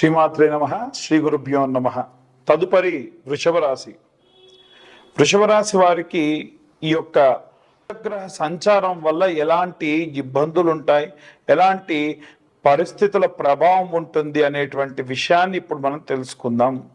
శ్రీమాత్రే నమ శ్రీ గురుభ్యో నమ. తదుపరి వృషభ రాశి వృషభ రాశి వారికి ఈ యొక్క గ్రహ సంచారం వల్ల ఎలాంటి ఇబ్బందులు ఉంటాయి ఎలాంటి పరిస్థితుల ప్రభావం ఉంటుంది అనేటువంటి విషయాన్ని ఇప్పుడు మనం తెలుసుకుందాం.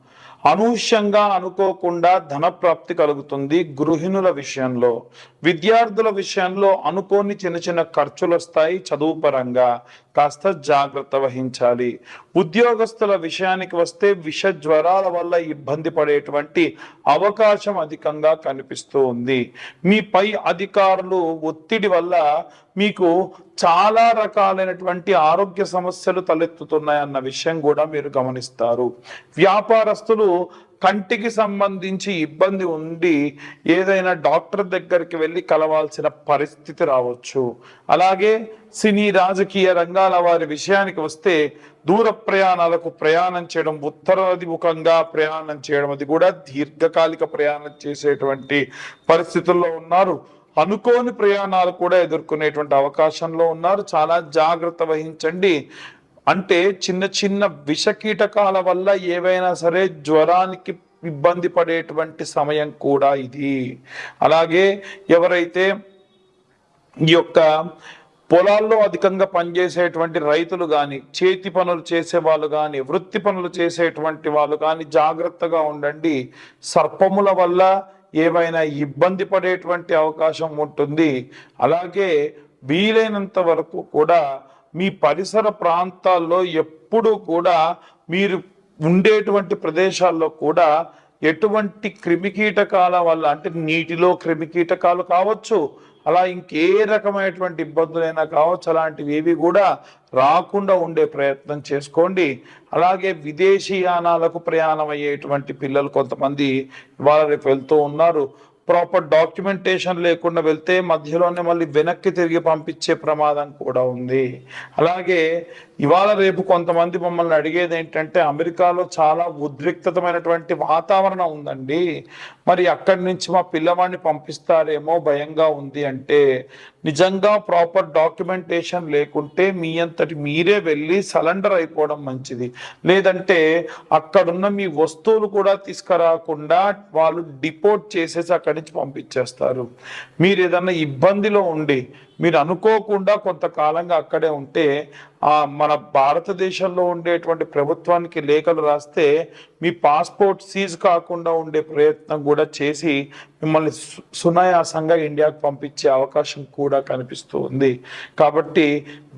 అనూహ్యంగా అనుకోకుండా ధన ప్రాప్తి కలుగుతుంది గృహిణుల విషయంలో. విద్యార్థుల విషయంలో అనుకోని చిన్న చిన్న ఖర్చులు వస్తాయి చదువు పరంగా కాస్త జాగ్రత్త వహించాలి. ఉద్యోగస్తుల విషయానికి వస్తే విష జ్వరాల వల్ల ఇబ్బంది పడేటువంటి అవకాశం అధికంగా కనిపిస్తూ ఉంది. మీ పై అధికారులు ఒత్తిడి వల్ల మీకు చాలా రకాలైనటువంటి ఆరోగ్య సమస్యలు తలెత్తుతున్నాయన్న విషయం కూడా మీరు గమనిస్తారు. వ్యాపారస్తులు కంటికి సంబంధించి ఇబ్బంది ఉండి ఏదైనా డాక్టర్ దగ్గరికి వెళ్ళి కలవాల్సిన పరిస్థితి రావచ్చు. అలాగే సినీ రాజకీయ రంగాల వారి విషయానికి వస్తే దూర ప్రయాణాలకు ప్రయాణం చేయడం ఉత్తరాధిముఖంగా ప్రయాణం చేయడం అది కూడా దీర్ఘకాలిక ప్రయాణం చేసేటువంటి పరిస్థితుల్లో ఉన్నారు. అనుకోని ప్రయాణాలు కూడా ఎదుర్కొనేటువంటి అవకాశంలో ఉన్నారు. చాలా జాగ్రత్త వహించండి. అంటే చిన్న చిన్న విష కీటకాల వల్ల ఏవైనా సరే జ్వరానికి ఇబ్బంది పడేటువంటి సమయం కూడా ఇది. అలాగే ఎవరైతే ఈ యొక్క పొలాల్లో అధికంగా పనిచేసేటువంటి రైతులు కానీ చేతి పనులు చేసే వాళ్ళు కానీ వృత్తి పనులు చేసేటువంటి వాళ్ళు కానీ జాగ్రత్తగా ఉండండి. సర్పముల వల్ల ఏమైనా ఇబ్బంది పడేటువంటి అవకాశం ఉంటుంది. అలాగే వీలైనంత వరకు కూడా మీ పరిసర ప్రాంతాల్లో ఎప్పుడు కూడా మీరు ఉండేటువంటి ప్రదేశాల్లో కూడా ఎటువంటి క్రిమికీటకాల వల్ల అంటే నీటిలో క్రిమికీటకాలు కావచ్చు అలా ఇంకే రకమైనటువంటి ఇబ్బందులైనా కావచ్చు అలాంటివి ఏవి కూడా రాకుండా ఉండే ప్రయత్నం చేసుకోండి. అలాగే విదేశీ యానాలకు ప్రయాణం అయ్యేటువంటి పిల్లలు కొంతమంది ఇవాళ రేపు వెళ్తూ ఉన్నారు. ప్రాపర్ డాక్యుమెంటేషన్ లేకుండా వెళ్తే మధ్యలోనే మళ్ళీ వెనక్కి తిరిగి పంపించే ప్రమాదం కూడా ఉంది. అలాగే ఇవాళ రేపు కొంతమంది మమ్మల్ని అడిగేది ఏంటంటే అమెరికాలో చాలా ఉద్రిక్తమైనటువంటి వాతావరణం ఉందండి. మరి అక్కడి నుంచి మా పిల్లవాడిని పంపిస్తారేమో భయంగా ఉంది అంటే నిజంగా ప్రాపర్ డాక్యుమెంటేషన్ లేకుంటే మీ అంతటి మీరే వెళ్ళి సరెండర్ అయిపోవడం మంచిది. లేదంటే అక్కడున్న మీ వస్తువులు కూడా తీసుకురాకుండా వాళ్ళు డిపోర్ట్ చేసేసి అక్కడ నుంచి పంపించేస్తారు. మీరు ఏదన్నా ఇబ్బందిలో ఉండి మీరు అనుకోకుండా కొంతకాలంగా అక్కడే ఉంటే ఆ మన భారతదేశంలో ఉండేటువంటి ప్రభుత్వానికి లేఖలు రాస్తే మీ పాస్పోర్ట్ సీజ్ కాకుండా ఉండే ప్రయత్నం కూడా చేసి మిమ్మల్ని సునాయాసంగా ఇండియాకు పంపించే అవకాశం కూడా కనిపిస్తూ ఉంది కాబట్టి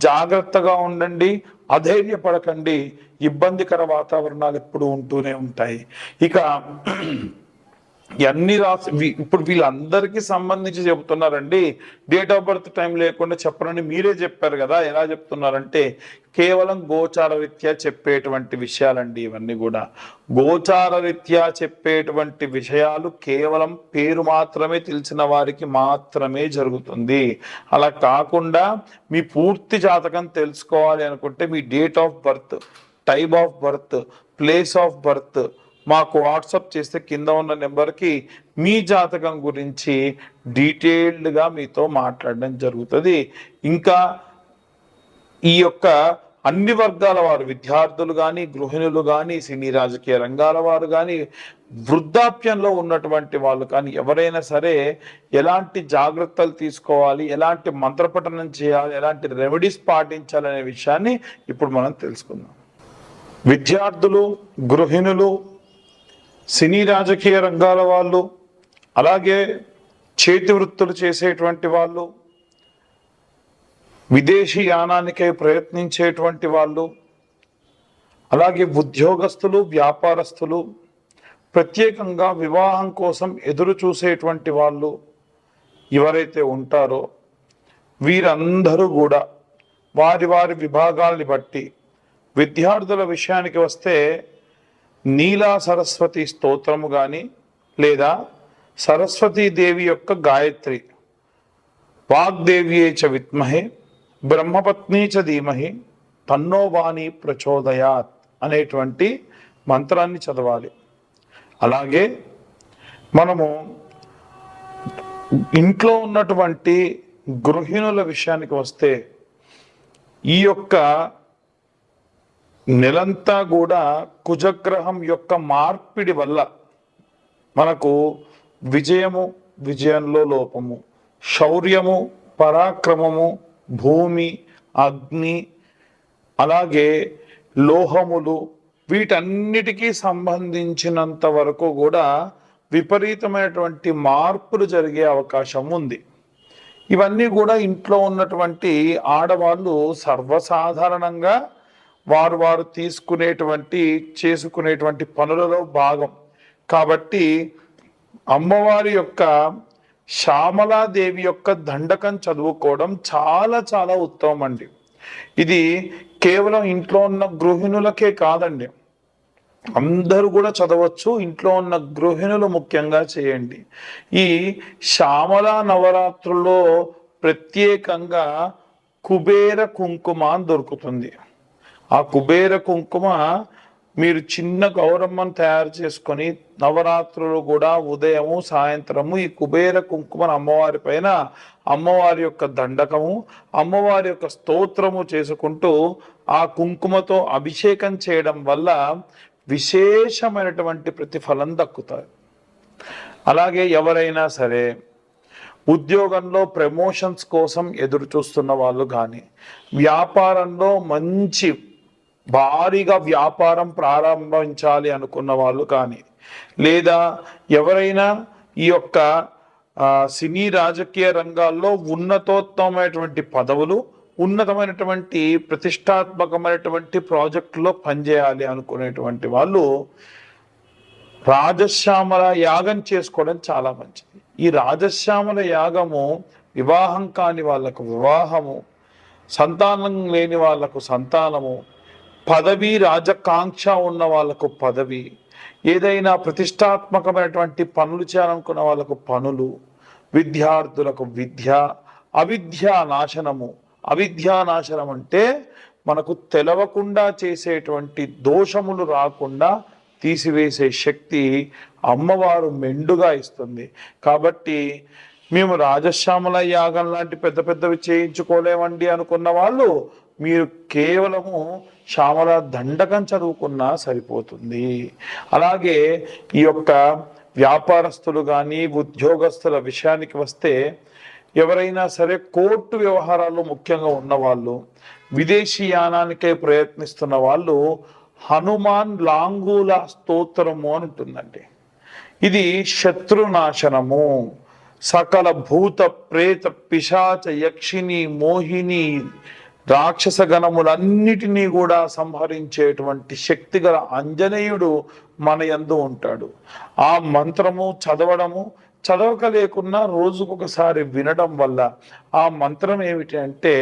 జాగ్రత్తగా ఉండండి అధైర్యపడకండి. ఇబ్బందికర వాతావరణాలు ఎప్పుడు ఉంటూనే ఉంటాయి. ఇక ఎన్ని రాసి ఇప్పుడు వీళ్ళందరికీ సంబంధించి చెబుతున్నారండి. డేట్ ఆఫ్ బర్త్ టైం లేకుండా చెప్పరని మీరే చెప్పారు కదా. ఎలా చెప్తున్నారంటే కేవలం గోచార రీత్యా చెప్పేటువంటి విషయాలండి ఇవన్నీ కూడా. గోచార రీత్యా చెప్పేటువంటి విషయాలు కేవలం పేరు మాత్రమే తెలిసిన వారికి మాత్రమే జరుగుతుంది. అలా కాకుండా మీ పూర్తి జాతకం తెలుసుకోవాలి అనుకుంటే మీ date of birth time of birth place of birth మాకు వాట్సాప్ చేస్తే కింద ఉన్న నెంబర్కి మీ జాతకం గురించి డీటెయిల్డ్గా మీతో మాట్లాడడం జరుగుతుంది. ఇంకా ఈ యొక్క అన్ని వర్గాల వారు విద్యార్థులు కానీ గృహిణులు కానీ సినీ రాజకీయ రంగాల వారు కానీ వృద్ధాప్యంలో ఉన్నటువంటి వాళ్ళు కానీ ఎవరైనా సరే ఎలాంటి జాగ్రత్తలు తీసుకోవాలి ఎలాంటి మంత్రపఠనం చేయాలి ఎలాంటి రెమెడీస్ పాటించాలనే విషయాన్ని ఇప్పుడు మనం తెలుసుకుందాం. విద్యార్థులు గృహిణులు సినీ రాజకీయ రంగాల వాళ్ళు అలాగే చేతి వృత్తులు చేసేటువంటి వాళ్ళు విదేశీ యానానికై ప్రయత్నించేటువంటి వాళ్ళు అలాగే ఉద్యోగస్తులు వ్యాపారస్తులు ప్రత్యేకంగా వివాహం కోసం ఎదురు చూసేటువంటి వాళ్ళు ఎవరైతే ఉంటారో వీరందరూ కూడా వారి వారి విభాగాల్ని బట్టి విద్యార్థుల విషయానికి వస్తే నీలా సరస్వతి స్తోత్రము కానీ లేదా సరస్వతీ దేవి యొక్క గాయత్రి వాగ్దేవియే చ విత్మహే బ్రహ్మపత్ని చ ధీమహి తన్నోవాణి ప్రచోదయాత్ అనేటువంటి మంత్రాన్ని చదవాలి. అలాగే మనము ఇంట్లో ఉన్నటువంటి గృహిణుల విషయానికి వస్తే ఈ యొక్క నెలంతా కూడా కుజగ్రహం యొక్క మార్పిడి వల్ల మనకు విజయము విజయంలో లోపము శౌర్యము పరాక్రమము భూమి అగ్ని అలాగే లోహములు వీటన్నిటికీ సంబంధించినంత వరకు కూడా విపరీతమైనటువంటి మార్పులు జరిగే అవకాశం ఉంది. ఇవన్నీ కూడా ఇంట్లో ఉన్నటువంటి ఆడవాళ్ళు సర్వసాధారణంగా వారు వారు తీసుకునేటువంటి చేసుకునేటువంటి పనులలో భాగం. కాబట్టి అమ్మవారి యొక్క శ్యామలాదేవి యొక్క దండకం చదువుకోవడం చాలా చాలా ఉత్తమం అండి ఇది కేవలం ఇంట్లో ఉన్న గృహిణులకే కాదండి. అందరూ కూడా చదవచ్చు ఇంట్లో ఉన్న గృహిణులు ముఖ్యంగా చేయండి. ఈ శ్యామల నవరాత్రుల్లో ప్రత్యేకంగా కుబేర కుంకుమ దొరుకుతుంది. ఆ కుబేర కుంకుమ మీరు చిన్న గౌరమ్మను తయారు చేసుకొని నవరాత్రులు కూడా ఉదయము సాయంత్రము ఈ కుబేర కుంకుమను అమ్మవారి పైన అమ్మవారి యొక్క దండకము అమ్మవారి యొక్క స్తోత్రము చేసుకుంటూ ఆ కుంకుమతో అభిషేకం చేయడం వల్ల విశేషమైనటువంటి ప్రతిఫలం దక్కుతాయి. అలాగే ఎవరైనా సరే ఉద్యోగంలో ప్రమోషన్స్ కోసం ఎదురు చూస్తున్న వాళ్ళు కానీ వ్యాపారంలో మంచి భారీగా వ్యాపారం ప్రారంభించాలి అనుకున్న వాళ్ళు కానీ లేదా ఎవరైనా ఈ యొక్క సినీ రాజకీయ రంగాల్లో ఉన్నతోత్తమైనటువంటి పదవులు ఉన్నతమైనటువంటి ప్రతిష్టాత్మకమైనటువంటి ప్రాజెక్టులో పనిచేయాలి అనుకునేటువంటి వాళ్ళు రాజశ్యామల యాగం చేసుకోవడం చాలా మంచిది. ఈ రాజశ్యామల యాగము వివాహం కాని వాళ్ళకు వివాహము సంతానం లేని వాళ్ళకు సంతానము పదవి రాజకాంక్ష ఉన్న వాళ్ళకు పదవి ఏదైనా ప్రతిష్టాత్మకమైనటువంటి పనులు చేయాలనుకున్న వాళ్ళకు పనులు విద్యార్థులకు విద్య అవిద్యా నాశనము. అవిద్యా నాశనం అంటే మనకు తెలవకుండా చేసేటువంటి దోషములు రాకుండా తీసివేసే శక్తి అమ్మవారు మెండుగా ఇస్తుంది. కాబట్టి మేము రాజశ్యామల యాగం లాంటి పెద్ద పెద్దవి చేయించుకోలేమండి అనుకున్న వాళ్ళు మీరు కేవలము శ్యామల దండకం చదువుకున్నా సరిపోతుంది. అలాగే ఈ యొక్క వ్యాపారస్తులు కానీ ఉద్యోగస్తుల విషయానికి వస్తే ఎవరైనా సరే కోర్టు వ్యవహారాలు ముఖ్యంగా ఉన్నవాళ్ళు విదేశీ యానానికే ప్రయత్నిస్తున్న వాళ్ళు హనుమాన్ లాంగూల స్తోత్రము అని ఉంటుందండి. ఇది శత్రునాశనము. సకల భూత ప్రేత పిశాచ యక్షిని మోహిని రాక్షస గణములన్నిటినీ కూడా సంహరించేటువంటి శక్తి గల అంజనేయుడు మన యందు ఉంటాడు. ఆ మంత్రము చదవడము చదవక లేకున్నా రోజుకొకసారి వినడం వల్ల ఆ మంత్రం ఏమిటి అంటే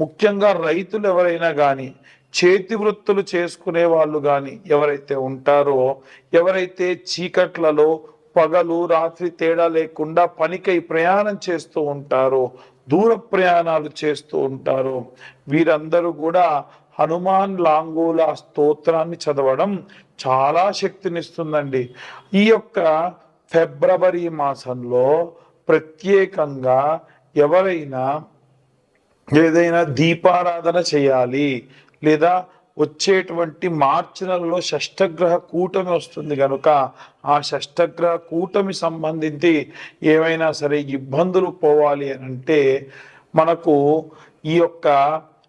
ముఖ్యంగా రైతులు ఎవరైనా కానీ చేతి వృత్తులు చేసుకునే వాళ్ళు కానీ ఎవరైతే ఉంటారో ఎవరైతే చీకట్లలో పగలు రాత్రి తేడా లేకుండా పనికై ప్రయాణం చేస్తూ ఉంటారో దూర ప్రయాణాలు చేస్తూ ఉంటారో. వీరందరూ కూడా హనుమాన్ లాంగూల స్తోత్రాన్ని చదవడం చాలా శక్తినిస్తుందండి. ఈ యొక్క ఫిబ్రవరి మాసంలో ప్రత్యేకంగా ఎవరైనా ఏదైనా దీపారాధన చేయాలి లేదా వచ్చేటువంటి మార్చి నెలలో షష్టగ్రహ కూటమి వస్తుంది కనుక ఆ షష్టగ్రహ కూటమి సంబంధించి ఏమైనా సరే ఇబ్బందులు పోవాలి అని అంటే మనకు ఈ యొక్క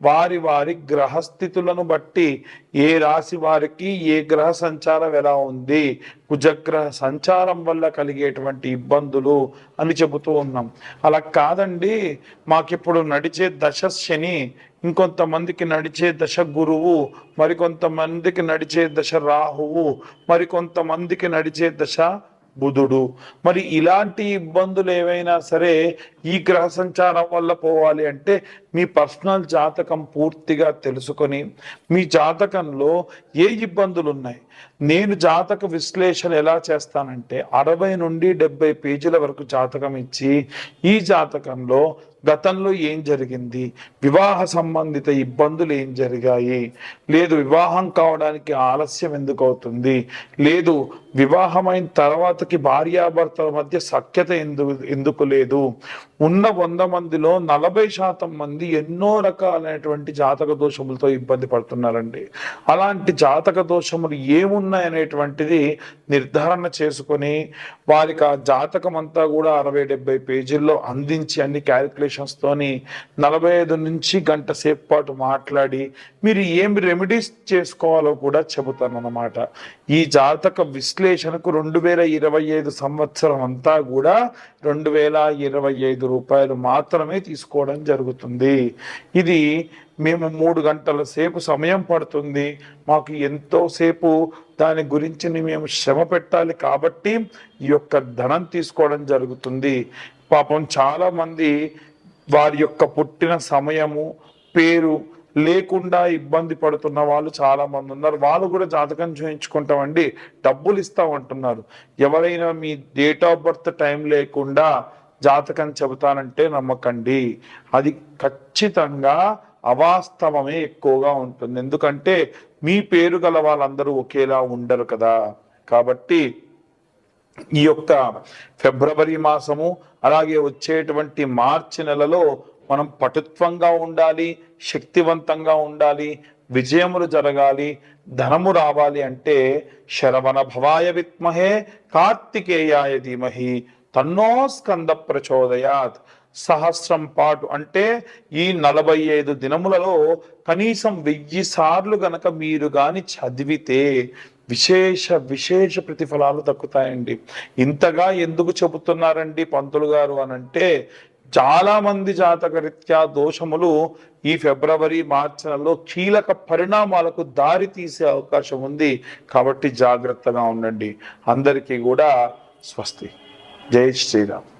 వారి వారి గ్రహస్థితులను బట్టి ఏ రాశి వారికి ఏ గ్రహ సంచారం ఎలా ఉంది కుజగ్రహ సంచారం వల్ల కలిగేటువంటి ఇబ్బందులు అని చెబుతూ ఉన్నాం. అలా కాదండి మాకిప్పుడు నడిచే దశ శని ఇంకొంతమందికి నడిచే దశ గురువు మరికొంతమందికి నడిచే దశ రాహువు మరికొంతమందికి నడిచే దశ బుధుడు. మరి ఇలాంటి ఇబ్బందులు ఏవైనా సరే ఈ గ్రహ సంచారం వల్ల పోవాలి అంటే మీ పర్సనల్ జాతకం పూర్తిగా తెలుసుకొని మీ జాతకంలో ఏ ఇబ్బందులు ఉన్నాయి నేను జాతక విశ్లేషణ ఎలా చేస్తానంటే అరవై నుండి డెబ్బై పేజీల వరకు జాతకం ఇచ్చి ఈ జాతకంలో గతంలో ఏం జరిగింది? వివాహ సంబంధిత ఇబ్బందులు ఏం జరిగాయి? లేదు వివాహం కావడానికి ఆలస్యం ఎందుకు అవుతుంది? లేదు వివాహమైన తర్వాతకి భార్యాభర్తల మధ్య సఖ్యత ఎందుకు ఎందుకు లేదు? ఉన్న వంద మందిలో నలభై శాతం మంది ఎన్నో రకాలైనటువంటి జాతక దోషములతో ఇబ్బంది పడుతున్నారండి. అలాంటి జాతక దోషములు ఏ అనేటువంటిది నిర్ధారణ చేసుకొని వారికి ఆ జాతకం అంతా కూడా అరవై డెబ్బై పేజీల్లో అందించి అన్ని క్యాలిక్యులేషన్స్ తోని నలభై ఐదు నుంచి గంట సేపు పాటు మాట్లాడి మీరు ఏమి రెమెడీస్ చేసుకోవాలో కూడా చెబుతాను అన్నమాట ఈ జాతక విశ్లేషణకు రెండు వేల ఇరవై ఐదు సంవత్సరం అంతా కూడా రెండు వేల ఇరవై ఐదు రూపాయలు మాత్రమే తీసుకోవడం జరుగుతుంది. ఇది మేము మూడు గంటల సేపు సమయం పడుతుంది. మాకు ఎంతోసేపు దాని గురించి మేము శ్రమ పెట్టాలి కాబట్టి ఈ యొక్క ధనం తీసుకోవడం జరుగుతుంది. పాపం చాలా మంది వారి యొక్క పుట్టిన సమయము పేరు లేకుండా ఇబ్బంది పడుతున్న వాళ్ళు చాలా మంది ఉన్నారు. వాళ్ళు కూడా జాతకం చూయించుకుంటామండి. డబ్బులు ఇస్తామంటున్నారు ఎవరైనా మీ డేట్ ఆఫ్ బర్త్ టైం లేకుండా జాతకం చెబుతానంటే నమ్మకండి. అది ఖచ్చితంగా అవాస్తవమే ఎక్కువగా ఉంటుంది. ఎందుకంటే మీ పేరు గల వాళ్ళందరూ ఒకేలా ఉండరు కదా. కాబట్టి ఈ యొక్క ఫిబ్రవరి మాసము అలాగే వచ్చేటువంటి మార్చి నెలలో మనం పటుత్వంగా ఉండాలి శక్తివంతంగా ఉండాలి విజయములు జరగాలి ధనము రావాలి అంటే శరవణ భవాయ విత్మహే కార్తికేయాయ ధీమహి తన్నో స్కంద ప్రచోదయాత్. సహస్రం పాటు. అంటే ఈ నలభై ఐదు దినములలో కనీసం వెయ్యి సార్లు గనక మీరు గాని చదివితే విశేష విశేష ప్రతిఫలాలు దక్కుతాయండి. ఇంతగా ఎందుకు చెబుతున్నారండి పంతులు గారు అని అంటే చాలా మంది జాతక రీత్యా దోషములు ఈ ఫిబ్రవరి మార్చి నెలలో కీలక పరిణామాలకు దారి తీసే అవకాశం ఉంది. కాబట్టి జాగ్రత్తగా ఉండండి. అందరికీ కూడా స్వస్తి. జై శ్రీరామ్.